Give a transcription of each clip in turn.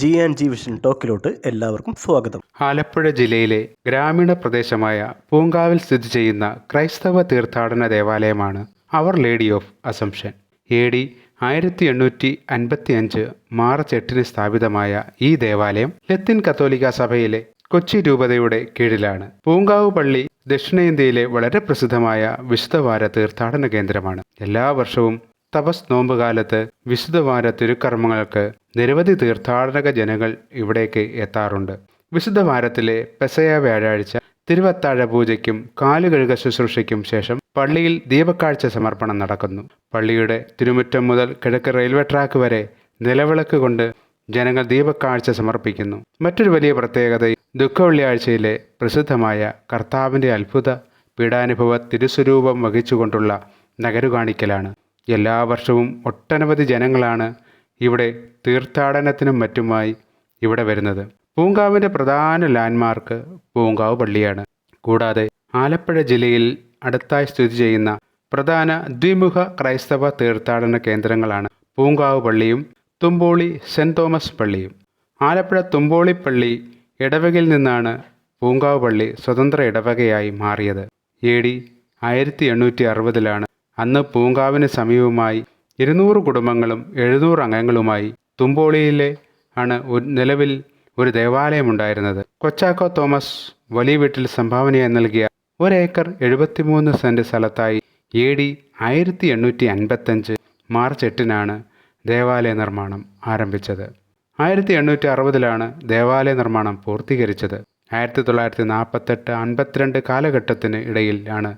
G and G vision ടോക്കിലോട്ട് എല്ലാവർക്കും സ്വാഗതം. ആലപ്പുഴ ജില്ലയിലെ ഗ്രാമീണ പ്രദേശമായ പൂങ്കാവിൽ സ്ഥിതി ചെയ്യുന്ന ക്രൈസ്തവ തീർത്ഥാടന ദേവാലയമാണ് our lady of assumption A D ആയിരത്തി എണ്ണൂറ്റി അൻപത്തി അഞ്ച് മാർച്ച് എട്ടിന് സ്ഥാപിതമായ ഈ ദേവാലയം ലത്തിൻ കത്തോലിക്ക സഭയിലെ കൊച്ചി രൂപതയുടെ കീഴിലാണ്. പൂങ്കാവ് പള്ളി ദക്ഷിണേന്ത്യയിലെ വളരെ പ്രസിദ്ധമായ വിശുദ്ധവാര തീർത്ഥാടന കേന്ദ്രമാണ്. എല്ലാ വർഷവും തപസ് നോമ്പുകാലത്ത് വിശുദ്ധവാര തിരുക്കർമ്മങ്ങൾക്ക് നിരവധി തീർത്ഥാടക ജനങ്ങൾ ഇവിടേക്ക് എത്താറുണ്ട്. വിശുദ്ധവാരത്തിലെ പെസയ വ്യാഴാഴ്ച തിരുവത്താഴ പൂജയ്ക്കും കാലുകഴുക ശുശ്രൂഷയ്ക്കും ശേഷം പള്ളിയിൽ ദീപക്കാഴ്ച സമർപ്പണം നടക്കുന്നു. പള്ളിയുടെ തിരുമുറ്റം മുതൽ കിഴക്ക് റെയിൽവേ ട്രാക്ക് വരെ നിലവിളക്ക് കൊണ്ട് ജനങ്ങൾ ദീപക്കാഴ്ച സമർപ്പിക്കുന്നു. മറ്റൊരു വലിയ പ്രത്യേകത ദുഃഖവെള്ളിയാഴ്ചയിലെ പ്രസിദ്ധമായ കർത്താവിന്റെ അത്ഭുത പീഡാനുഭവ തിരുസ്വരൂപം വഹിച്ചുകൊണ്ടുള്ള നഗരുകാണിക്കലാണ്. എല്ലാ വർഷവും ഒട്ടനവധി ജനങ്ങളാണ് ഇവിടെ തീർത്ഥാടനത്തിനും മറ്റുമായി ഇവിടെ വരുന്നത്. പൂങ്കാവിന്റെ പ്രധാന ലാൻഡ്മാർക്ക് പൂങ്കാവ് പള്ളിയാണ്. കൂടാതെ ആലപ്പുഴ ജില്ലയിൽ അടുത്തായി സ്ഥിതി ചെയ്യുന്ന പ്രധാന ദ്വിമുഖ ക്രൈസ്തവ തീർത്ഥാടന കേന്ദ്രങ്ങളാണ് പൂങ്കാവ് പള്ളിയും തുമ്പോളി സെന്റ് തോമസ് പള്ളിയും. ആലപ്പുഴ തുമ്പോളി പള്ളി ഇടവകയിൽ നിന്നാണ് പൂങ്കാവ് പള്ളി സ്വതന്ത്ര ഇടവകയായി മാറിയത്. എ ഡി ആയിരത്തി എണ്ണൂറ്റി അറുപതിലാണ് അന്ന് പൂങ്കാവിന് സമീപമായി ഇരുന്നൂറ് കുടുംബങ്ങളും എഴുന്നൂറ് അംഗങ്ങളുമായി തുമ്പോളിയിലെ ആണ് നിലവിൽ ഒരു ദേവാലയമുണ്ടായിരുന്നത്. കൊച്ചാക്കോ തോമസ് വലിയ വീട്ടിൽ സംഭാവനയായി നൽകിയ ഒരേക്കർ എഴുപത്തിമൂന്ന് സെന്റ് സ്ഥലത്തായി എ ഡി ആയിരത്തി എണ്ണൂറ്റി അൻപത്തഞ്ച് മാർച്ച് എട്ടിനാണ് ദേവാലയ നിർമ്മാണം ആരംഭിച്ചത്. ആയിരത്തി എണ്ണൂറ്റി അറുപതിലാണ് ദേവാലയ നിർമ്മാണം പൂർത്തീകരിച്ചത്. ആയിരത്തി തൊള്ളായിരത്തി നാൽപ്പത്തെട്ട് അൻപത്തിരണ്ട് കാലഘട്ടത്തിന് ഇടയിലാണ്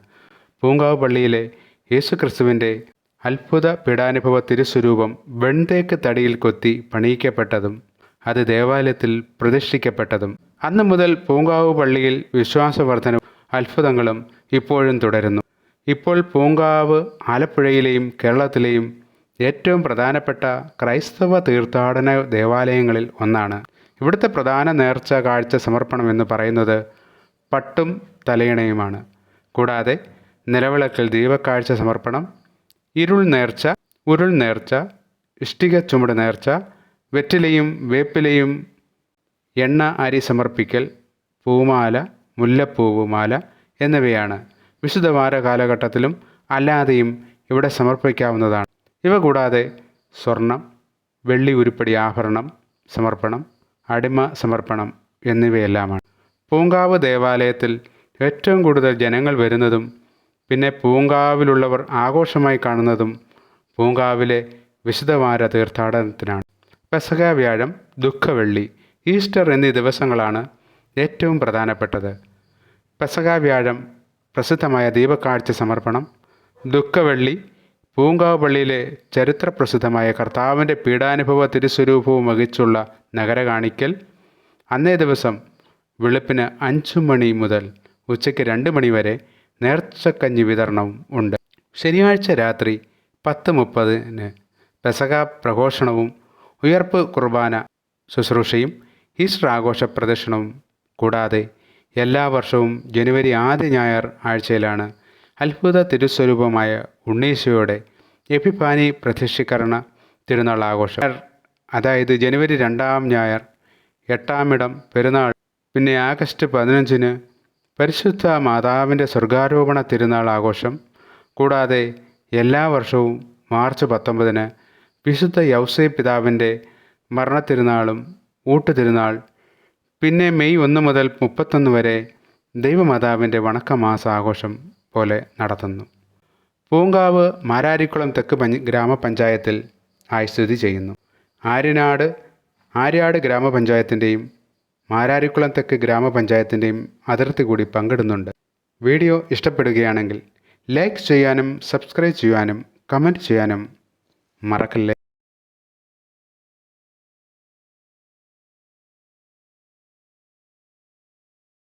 പൂങ്കാവ് പള്ളിയിലെ യേശുക്രിസ്തുവിന്റെ അത്ഭുത പീഡാനുഭവ തിരുസ്വരൂപം വെൺതേക്ക് തടിയിൽ കൊത്തി പണിയിക്കപ്പെട്ടതും അത് ദേവാലയത്തിൽ പ്രതിഷ്ഠിക്കപ്പെട്ടതും. അന്നു മുതൽ പൂങ്കാവ് പള്ളിയിൽ വിശ്വാസവർദ്ധനവും അത്ഭുതങ്ങളും ഇപ്പോഴും തുടരുന്നു. ഇപ്പോൾ പൂങ്കാവ് ആലപ്പുഴയിലെയും കേരളത്തിലെയും ഏറ്റവും പ്രധാനപ്പെട്ട ക്രൈസ്തവ തീർത്ഥാടന ദേവാലയങ്ങളിൽ ഒന്നാണ്. ഇവിടുത്തെ പ്രധാന നേർച്ച കാഴ്ച സമർപ്പണം എന്ന് പറയുന്നത് പട്ടും തലയിണയുമാണ്. കൂടാതെ നിലവിളക്കിൽ ദീപക്കാഴ്ച സമർപ്പണം ഇരുൾ നേർച്ച ഉരുൾ നേർച്ച ഇഷ്ടിക ചുമട് നേർച്ച വെറ്റിലയും വേപ്പിലയും എണ്ണ അരി സമർപ്പിക്കൽ പൂമാല മുല്ലപ്പൂവ് മാല എന്നിവയാണ്. വിശുദ്ധവാര കാലഘട്ടത്തിലും അല്ലാതെയും ഇവിടെ സമർപ്പിക്കാവുന്നതാണ്. ഇവ കൂടാതെ സ്വർണം വെള്ളി ഉരുപ്പടി ആഭരണം സമർപ്പണം അടിമ സമർപ്പണം എന്നിവയെല്ലാമാണ്. പൂങ്കാവ് ദേവാലയത്തിൽ ഏറ്റവും കൂടുതൽ ജനങ്ങൾ വരുന്നതും പിന്നെ പൂങ്കാവിലുള്ളവർ ആഘോഷമായി കാണുന്നതും പൂങ്കാവിലെ വിശുദ്ധവാര തീർത്ഥാടനത്തിനാണ്. പെസക വ്യാഴം ദുഃഖവെള്ളി ഈസ്റ്റർ എന്നീ ദിവസങ്ങളാണ് ഏറ്റവും പ്രധാനപ്പെട്ടത്. പെസക വ്യാഴം പ്രസിദ്ധമായ ദീപക്കാഴ്ച സമർപ്പണം ദുഃഖവെള്ളി പൂങ്കാവ് പള്ളിയിലെ ചരിത്രപ്രസിദ്ധമായ കർത്താവിന്റെ പീഡാനുഭവ തിരുസ്വരൂപവും വഹിച്ചുള്ള നഗര കാണിക്കൽ അന്നേ ദിവസം വെളുപ്പിന് അഞ്ചു മണി മുതൽ ഉച്ചയ്ക്ക് രണ്ട് മണി വരെ നേർച്ചക്കഞ്ഞി വിതരണവും ഉണ്ട്. ശനിയാഴ്ച രാത്രി പത്ത് മുപ്പതിന് പെസക പ്രഘോഷണവും ഉയർപ്പ് കുർബാന ശുശ്രൂഷയും ഈസ്റ്റർ ആഘോഷ പ്രദർശനവും കൂടാതെ എല്ലാ വർഷവും ജനുവരി ആദ്യ ഞായർ ആഴ്ചയിലാണ് അത്ഭുത തിരുസ്വരൂപമായ ഉണ്ണീശോയുടെ എപ്പിഫാനി പ്രതിഷ്ഠീകരണ തിരുനാൾ ആഘോഷം. അതായത് ജനുവരി രണ്ടാം ഞായർ എട്ടാമിടം പെരുന്നാൾ പിന്നെ ആഗസ്റ്റ് പതിനഞ്ചിന് പരിശുദ്ധ മാതാവിന്റെ സ്വർഗാരോപണ തിരുനാൾ ആഘോഷം കൂടാതെ എല്ലാ വർഷവും മാർച്ച് പത്തൊമ്പതിന് വിശുദ്ധ യൗസൈ പിതാവിന്റെ മരണത്തിരുനാളും ഊട്ടുതിരുനാൾ പിന്നെ മെയ് ഒന്ന് മുതൽ മുപ്പത്തൊന്ന് വരെ ദൈവമാതാവിന്റെ വണക്കമാസ ആഘോഷം പോലെ നടത്തുന്നു. പൂങ്കാവ് മാരാരിക്കുളം തെക്ക് പഞ്ച ഗ്രാമപഞ്ചായത്തിൽ ആയി സ്ഥിതി ചെയ്യുന്നു. ആര്യനാട് ആര്യാട് ഗ്രാമപഞ്ചായത്തിന്റെയും മാരാരിക്കുളം തെക്ക് ഗ്രാമപഞ്ചായത്തിന്റെയും അതിർത്തി കൂടി പങ്കിടുന്നുണ്ട്. വീഡിയോ ഇഷ്ടപ്പെടുകയാണെങ്കിൽ ലൈക്ക് ചെയ്യാനും സബ്സ്ക്രൈബ് ചെയ്യാനും കമന്റ് ചെയ്യാനും മറക്കല്ലേ?